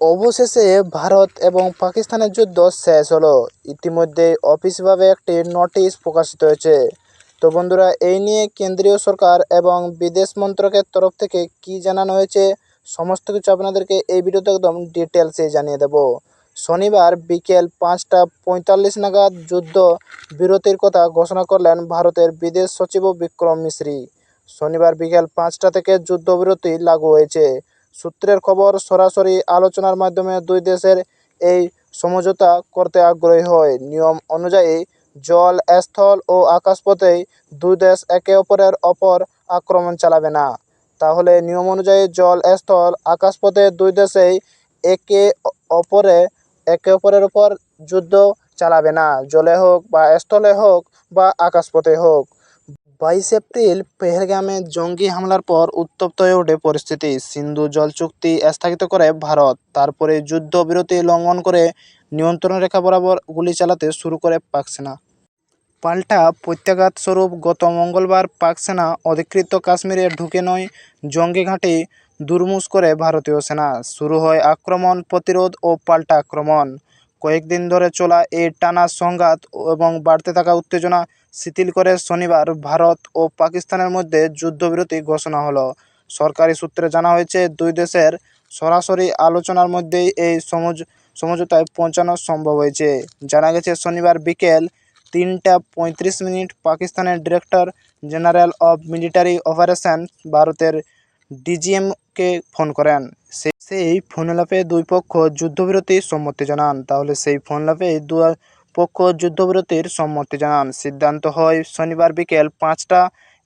অবশেষে ভারত এবং পাকিস্তানের যুদ্ধ শেষ হলো। ইতিমধ্যেই অফিসভাবে একটি নোটিশ প্রকাশিত হয়েছে। তো বন্ধুরা, এই নিয়ে কেন্দ্রীয় সরকার এবং বিদেশ মন্ত্রকের তরফ থেকে কি জানানো হয়েছে, সমস্ত কিছু আপনাদেরকে এই ভিডিওতে একদম ডিটেলসে জানিয়ে দেব। শনিবার বিকেল পাঁচটা পঁয়তাল্লিশ নাগাদ যুদ্ধ বিরতির কথা ঘোষণা করলেন ভারতের বিদেশ সচিব বিক্রম মিশ্রি শনিবার বিকেল পাঁচটা থেকে যুদ্ধবিরতি লাগু হয়েছে। সূত্রের খবর, সরাসরি আলোচনার মাধ্যমে দুই দেশের এই সমঝোতা করতে আগ্রহী হয়। নিয়ম অনুযায়ী, জল, স্থল ও আকাশপথেই দুই দেশ একে অপরের অপর আক্রমণ চালাবে না। তাহলে নিয়ম অনুযায়ী জল, স্থল, আকাশপথে দুই দেশেই একে অপরে, একে অপরের ওপর যুদ্ধ চালাবে না। জলে হোক বা স্থলে হোক বা আকাশপথে হোক। বাইশ এপ্রিল পেহেলগামে জঙ্গি হামলার পর উত্তপ্ত হয়ে ওঠে পরিস্থিতি। সিন্ধু জল চুক্তি স্থগিত করে ভারত। তারপরে যুদ্ধবিরতি লঙ্ঘন করে নিয়ন্ত্রণ রেখা বরাবর গুলি চালাতে শুরু করে পাক সেনা পাল্টা প্রত্যাঘাত স্বরূপ গত মঙ্গলবার পাক সেনা অধিকৃত কাশ্মীরে ঢুকে নয়, জঙ্গি ঘাঁটি দুর্মুষ করে ভারতীয় সেনা। শুরু হয় আক্রমণ, প্রতিরোধ ও পাল্টা আক্রমণ। কয়েকদিন ধরে চলা এই টানা সংঘাত এবং বাড়তে থাকা উত্তেজনা শিথিল করে শনিবার ভারত ও পাকিস্তানের মধ্যে যুদ্ধবিরতি ঘোষণা হলো। সরকারি সূত্রে জানা হয়েছে, দুই দেশের সরাসরি আলোচনার মধ্যেই এই সমঝ, সমঝোতায় পৌঁছানো সম্ভব হয়েছে। জানা গেছে, শনিবার বিকেল তিনটা পঁয়ত্রিশ মিনিট পাকিস্তানের director general of military operation ভারতের ডিজিএমকে ফোন করেন। সেই ফোনালাপে দুই পক্ষ যুদ্ধবিরতির সম্মতি জানান। তাহলে সেই ফোনালাপেই দু পক্ষ যুদ্ধবিরতির সম্মতি জানান। সিদ্ধান্ত হয় শনিবার বিকেল পাঁচটা,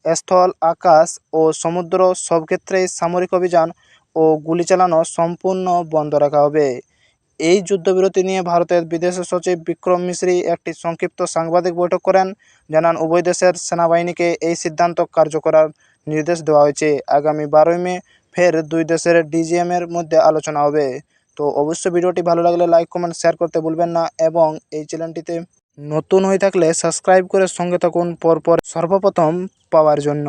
স্থল, আকাশ ও সমুদ্র সব ক্ষেত্রেই সামরিক অভিযান ও গুলি চালানো সম্পূর্ণ বন্ধ রাখা হবে। এই যুদ্ধবিরতি নিয়ে ভারতের বিদেশ সচিব বিক্রম মিশ্রি একটি সংক্ষিপ্ত সাংবাদিক বৈঠক করেন। জানান, উভয় দেশের সেনাবাহিনীকে এই সিদ্ধান্ত কার্যকরার নির্দেশ দেওয়া হয়েছে। আগামী বারোই মে ফের দুই দেশের ডিজিএমের মধ্যে আলোচনা হবে। তো অবশ্যই ভিডিওটি ভালো লাগলে লাইক কমেন্ট শেয়ার করতে ভুলবেন না এবং এই চ্যানেলটিতে নতুন হয়ে থাকলে সাবস্ক্রাইব করে সঙ্গে থাকুন পরপর সর্বপ্রথম পাওয়ার জন্য।